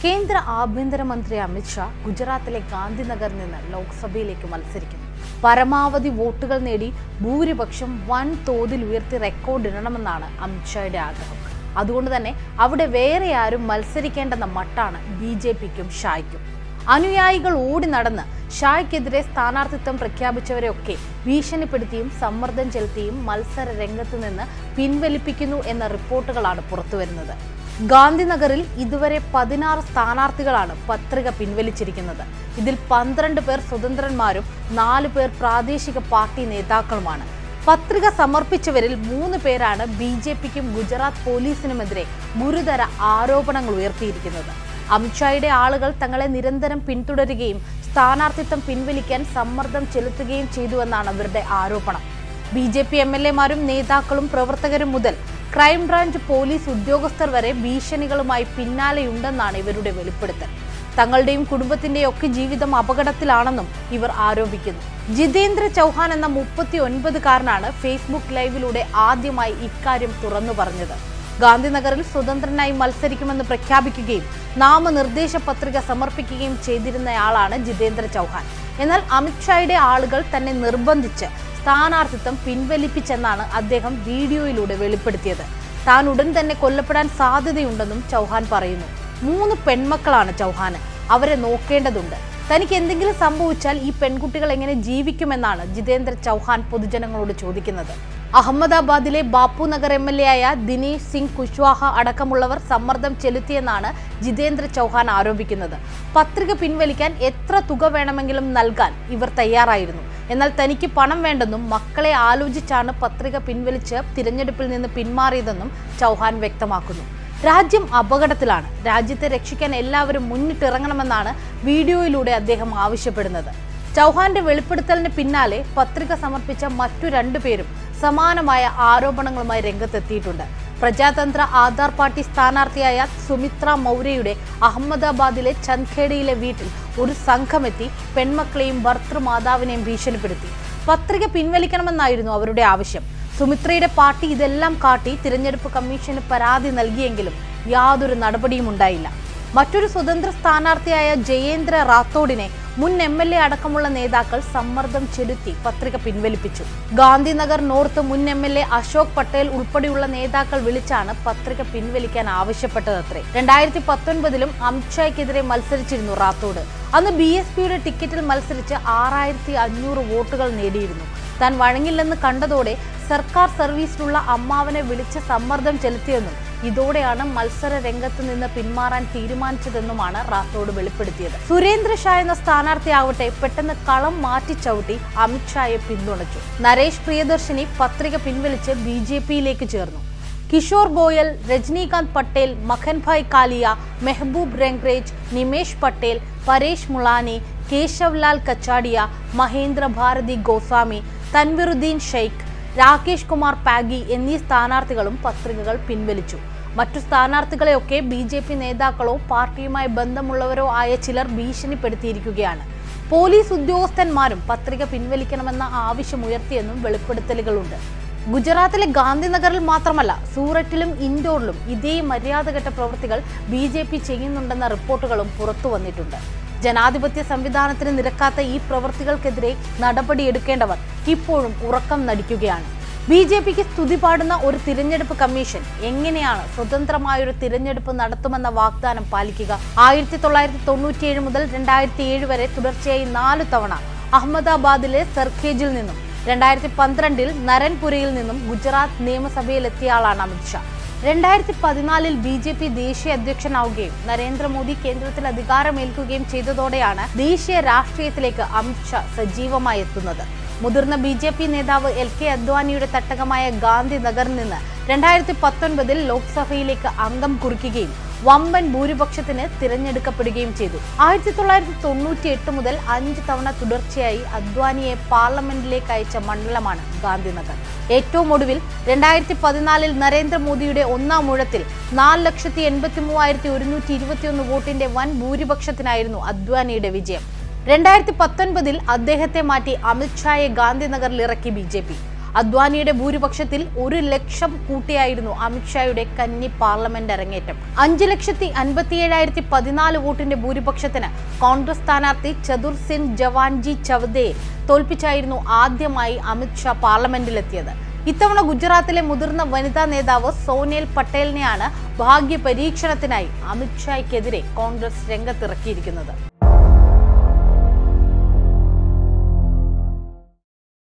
കേന്ദ്ര ആഭ്യന്തരമന്ത്രി അമിത്ഷാ ഗുജറാത്തിലെ ഗാന്ധിനഗറിൽ നിന്ന് ലോക്സഭയിലേക്ക് മത്സരിക്കുന്നു. പരമാവധി വോട്ടുകൾ നേടി ഭൂരിപക്ഷം വൻ തോതിൽ ഉയർത്തി റെക്കോർഡ് റെക്കോർഡിടണമെന്നാണ് അമിത്ഷായുടെ ആഗ്രഹം. അതുകൊണ്ട് തന്നെ അവിടെ വേറെ ആരും മത്സരിക്കേണ്ടെന്ന മട്ടാണ് ബി ജെ പിക്കും ഷായ്ക്കും. അനുയായികൾ ഓടി നടന്ന് ഷായ്ക്കെതിരെ സ്ഥാനാർത്ഥിത്വം പ്രഖ്യാപിച്ചവരെയൊക്കെ ഭീഷണിപ്പെടുത്തിയും സമ്മർദ്ദം ചെലുത്തിയും മത്സര രംഗത്ത് നിന്ന് പിൻവലിപ്പിക്കുന്നു എന്ന റിപ്പോർട്ടുകളാണ് പുറത്തുവരുന്നത്. ഗാന്ധിനഗറിൽ ഇതുവരെ പതിനാറ് സ്ഥാനാർത്ഥികളാണ് പത്രിക പിൻവലിച്ചിരിക്കുന്നത്. ഇതിൽ പന്ത്രണ്ട് പേർ സ്വതന്ത്രന്മാരും നാല് പേർ പ്രാദേശിക പാർട്ടി നേതാക്കളുമാണ്. പത്രിക സമർപ്പിച്ചവരിൽ മൂന്ന് പേരാണ് ബി ജെ പിക്കും ഗുജറാത്ത് പോലീസിനുമെതിരെ ഗുരുതര ആരോപണങ്ങൾ ഉയർത്തിയിരിക്കുന്നത്. അമിത്ഷായുടെ ആളുകൾ തങ്ങളെ നിരന്തരം പിന്തുടരുകയും സ്ഥാനാർത്ഥിത്വം പിൻവലിക്കാൻ സമ്മർദ്ദം ചെലുത്തുകയും ചെയ്തുവെന്നാണ് അവരുടെ ആരോപണം. B J P M L എമാരും നേതാക്കളും പ്രവർത്തകരും മുതൽ ക്രൈംബ്രാഞ്ച് പോലീസ് ഉദ്യോഗസ്ഥർ വരെ ഭീഷണികളുമായി പിന്നാലെയുണ്ടെന്നാണ് ഇവരുടെ വെളിപ്പെടുത്തൽ. തങ്ങളുടെയും കുടുംബത്തിന്റെയും ഒക്കെ ജീവിതം അപകടത്തിലാണെന്നും ഇവർ ആരോപിക്കുന്നു. ജിതേന്ദ്ര ചൗഹാൻ എന്ന മുപ്പത്തി ഒൻപതുകാരനാണ് ഫേസ്ബുക്ക് ലൈവിലൂടെ ആദ്യമായി ഇക്കാര്യം തുറന്നു പറഞ്ഞത്. ഗാന്ധിനഗറിൽ സ്വതന്ത്രനായി മത്സരിക്കുമെന്ന് പ്രഖ്യാപിക്കുകയും നാമനിർദ്ദേശ പത്രിക സമർപ്പിക്കുകയും ചെയ്തിരുന്നയാളാണ് ജിതേന്ദ്ര ചൗഹാൻ. എന്നാൽ അമിത്ഷായുടെ ആളുകൾ തന്നെ നിർബന്ധിച്ച് സ്ഥാനാർത്ഥിത്വം പിൻവലിപ്പിച്ചെന്നാണ് അദ്ദേഹം വീഡിയോയിലൂടെ വെളിപ്പെടുത്തിയത്. താൻ ഉടൻ തന്നെ കൊല്ലപ്പെടാൻ സാധ്യതയുണ്ടെന്നും ചൗഹാൻ പറയുന്നു. മൂന്ന് പെൺമക്കളാണ് ചൗഹാന് അവരെ നോക്കേണ്ടതുണ്ട്. തനിക്ക് എന്തെങ്കിലും സംഭവിച്ചാൽ ഈ പെൺകുട്ടികൾ എങ്ങനെ ജീവിക്കുമെന്നാണ് ജിതേന്ദ്ര ചൗഹാൻ പൊതുജനങ്ങളോട് ചോദിക്കുന്നത്. അഹമ്മദാബാദിലെ Bapu Nagar M L A ആയ ദിനേശ് സിംഗ് കുശ്വാഹ അടക്കമുള്ളവർ സമ്മർദ്ദം ചെലുത്തിയെന്നാണ് ജിതേന്ദ്ര ചൗഹാൻ ആരോപിക്കുന്നത്. പത്രിക പിൻവലിക്കാൻ എത്ര തുക വേണമെങ്കിലും നൽകാൻ ഇവർ തയ്യാറായിരുന്നു. എന്നാൽ തനിക്ക് പണം വേണ്ടെന്നും മക്കളെ ആലോചിച്ചാണ് പത്രിക പിൻവലിച്ച് തിരഞ്ഞെടുപ്പിൽ നിന്ന് പിന്മാറിയതെന്നും ചൗഹാൻ വ്യക്തമാക്കുന്നു. രാജ്യം അപകടത്തിലാണ്. രാജ്യത്തെ രക്ഷിക്കാൻ എല്ലാവരും മുന്നിട്ടിറങ്ങണമെന്നാണ് വീഡിയോയിലൂടെ അദ്ദേഹം ആവശ്യപ്പെടുന്നത്. ചൗഹാന്റെ വെളിപ്പെടുത്തലിന് പിന്നാലെ പത്രിക സമർപ്പിച്ച മറ്റു രണ്ടുപേരും സമാനമായ ആരോപണങ്ങളുമായി രംഗത്തെത്തിയിട്ടുണ്ട്. പ്രജാതന്ത്ര ആധാർ പാർട്ടി സ്ഥാനാർത്ഥിയായ സുമിത്ര മൗര്യയുടെ അഹമ്മദാബാദിലെ ചന്ദ്ഖേഡയിലെ വീട്ടിൽ ഒരു സംഘമെത്തി പെൺമക്കളെയും ഭർത്തൃമാതാവിനെയും ഭീഷണിപ്പെടുത്തി. പത്രിക പിൻവലിക്കണമെന്നായിരുന്നു അവരുടെ ആവശ്യം. സുമിത്രയുടെ പാർട്ടി ഇതെല്ലാം കാട്ടി തിരഞ്ഞെടുപ്പ് കമ്മീഷന് പരാതി നൽകിയെങ്കിലും യാതൊരു നടപടിയും ഉണ്ടായില്ല. മറ്റൊരു സ്വതന്ത്ര സ്ഥാനാർത്ഥിയായ ജയേന്ദ്ര റാത്തോഡിനെ മുൻ എം എൽ എ അടക്കമുള്ള നേതാക്കൾ സമ്മർദ്ദം ചെലുത്തി പത്രിക പിൻവലിപ്പിച്ചു. ഗാന്ധിനഗർ നോർത്ത് മുൻ M L A Ashok Patel ഉൾപ്പെടെയുള്ള നേതാക്കൾ വിളിച്ചാണ് പത്രിക പിൻവലിക്കാൻ ആവശ്യപ്പെട്ടതത്രേ. രണ്ടായിരത്തി പത്തൊൻപതിലും അമിത്ഷായ്ക്കെതിരെ മത്സരിച്ചിരുന്നു റാത്തോഡ്. അന്ന് ബി എസ് പിയുടെ ടിക്കറ്റിൽ മത്സരിച്ച് ആറായിരത്തി അഞ്ഞൂറ് വോട്ടുകൾ നേടിയിരുന്നു. താൻ വഴങ്ങില്ലെന്ന് കണ്ടതോടെ സർക്കാർ സർവീസിലുള്ള അമ്മാവനെ വിളിച്ച് സമ്മർദ്ദം ചെലുത്തിയെന്നും ഇതോടെയാണ് മത്സര രംഗത്ത് നിന്ന് പിന്മാറാൻ തീരുമാനിച്ചതെന്നുമാണ് റാത്തോഡ് വെളിപ്പെടുത്തിയത്. സുരേന്ദ്ര ഷാ എന്ന സ്ഥാനാർത്ഥിയാവട്ടെ പെട്ടെന്ന് കളം മാറ്റി ചവിട്ടി അമിത്ഷായെ പിന്തുണച്ചു. നരേഷ് പ്രിയദർശിനി പത്രിക പിൻവലിച്ച് ബി ജെ പിയിലേക്ക് ചേർന്നു. കിഷോർ ഗോയൽ രജനീകാന്ത് പട്ടേൽ മഖൻഭായ് കാലിയ മെഹബൂബ് രംഗ്രേജ് നിമേഷ് പട്ടേൽ പരേഷ് മുളാനി കേശവ് കച്ചാടിയ മഹേന്ദ്ര ഭാരതി ഗോസ്വാമി തൻവിറുദ്ദീൻ ഷെയ്ഖ് രാകേഷ് കുമാർ പാഗി എന്നീ സ്ഥാനാർത്ഥികളും പത്രികകൾ പിൻവലിച്ചു. മറ്റു സ്ഥാനാർത്ഥികളെയൊക്കെ ബി ജെ പി നേതാക്കളോ പാർട്ടിയുമായി ബന്ധമുള്ളവരോ ആയ ചിലർ ഭീഷണിപ്പെടുത്തിയിരിക്കുകയാണ്. പോലീസ് ഉദ്യോഗസ്ഥന്മാരും പത്രിക പിൻവലിക്കണമെന്ന ആവശ്യമുയർത്തിയെന്നും വെളിപ്പെടുത്തലുകളുണ്ട്. ഗുജറാത്തിലെ ഗാന്ധിനഗറിൽ മാത്രമല്ല സൂററ്റിലും ഇൻഡോറിലും ഇതേ മര്യാദഘട്ട പ്രവൃത്തികൾ ബി ചെയ്യുന്നുണ്ടെന്ന റിപ്പോർട്ടുകളും പുറത്തു വന്നിട്ടുണ്ട് ജനാധിപത്യ സംവിധാനത്തിന് നിരക്കാത്ത ഈ പ്രവൃത്തികൾക്കെതിരെ നടപടിയെടുക്കേണ്ടവർ ഇപ്പോഴും ഉറക്കം നടിക്കുകയാണ്. ബി ജെ പിക്ക് സ്തുതി പാടുന്ന ഒരു തിരഞ്ഞെടുപ്പ് കമ്മീഷൻ എങ്ങനെയാണ് സ്വതന്ത്രമായൊരു തിരഞ്ഞെടുപ്പ് നടത്തുമെന്ന വാഗ്ദാനം പാലിക്കുക? ആയിരത്തി തൊള്ളായിരത്തി തൊണ്ണൂറ്റിയേഴ് മുതൽ രണ്ടായിരത്തി ഏഴ് വരെ തുടർച്ചയായി നാലു തവണ അഹമ്മദാബാദിലെ സർഖേജിൽ നിന്നും രണ്ടായിരത്തി പന്ത്രണ്ടിൽ നരൻപുരയിൽ നിന്നും ഗുജറാത്ത് നിയമസഭയിലെത്തിയ ആളാണ് അമിത്ഷാ രണ്ടായിരത്തി പതിനാലിൽ ബി ജെ പി ദേശീയ അധ്യക്ഷനാവുകയും നരേന്ദ്രമോദി കേന്ദ്രത്തിൽ അധികാരമേൽക്കുകയും ചെയ്തതോടെയാണ് ദേശീയ രാഷ്ട്രീയത്തിലേക്ക് അമിത്ഷാ സജീവമായി എത്തുന്നത്. മുതിർന്ന ബി ജെ പി നേതാവ് എൽ കെ അദ്വാനിയുടെ തട്ടകമായ ഗാന്ധിനഗറിൽ നിന്ന് രണ്ടായിരത്തി പത്തൊൻപതിൽ ലോക്സഭയിലേക്ക് അംഗം കുറിക്കുകയും വമ്പൻ ഭൂരിപക്ഷത്തിന് തിരഞ്ഞെടുക്കപ്പെടുകയും ചെയ്തു. ആയിരത്തി തൊള്ളായിരത്തി തൊണ്ണൂറ്റി എട്ട് മുതൽ അഞ്ച് തവണ തുടർച്ചയായി അദ്വാനിയെ പാർലമെന്റിലേക്ക് അയച്ച മണ്ഡലമാണ് ഗാന്ധിനഗർ. ഏറ്റവും ഒടുവിൽ രണ്ടായിരത്തി പതിനാലിൽ നരേന്ദ്രമോദിയുടെ ഒന്നാം മുഴത്തിൽ നാല് ലക്ഷത്തി എൺപത്തി മൂവായിരത്തി ഒരുന്നൂറ്റി ഇരുപത്തിയൊന്ന് വോട്ടിന്റെ വൻ ഭൂരിപക്ഷത്തിനായിരുന്നു അദ്വാനിയുടെ വിജയം. രണ്ടായിരത്തി പത്തൊൻപതിൽ അദ്ദേഹത്തെ മാറ്റി അമിത്ഷായെ ഗാന്ധിനഗറിൽ ഇറക്കി ബി ജെ പി. അദ്വാനിയുടെ ഭൂരിപക്ഷത്തിൽ ഒരു ലക്ഷം കൂട്ടിയായിരുന്നു അമിത്ഷായുടെ കന്നി പാർലമെന്റ് അരങ്ങേറ്റം. അഞ്ച് ലക്ഷത്തി അൻപത്തിയേഴായിരത്തി പതിനാല് വോട്ടിന്റെ ഭൂരിപക്ഷത്തിന് കോൺഗ്രസ് സ്ഥാനാർത്ഥി ചതുർ സിംഗ് ജവാൻജി ചവദേ തോൽപ്പിച്ചായിരുന്നു ആദ്യമായി അമിത്ഷാ പാർലമെന്റിലെത്തിയത്. ഇത്തവണ ഗുജറാത്തിലെ മുതിർന്ന വനിതാ നേതാവ് സോനിയൽ പട്ടേലിനെയാണ് ഭാഗ്യ പരീക്ഷണത്തിനായി അമിത്ഷായ്ക്കെതിരെ കോൺഗ്രസ് രംഗത്തിറക്കിയിരിക്കുന്നത്.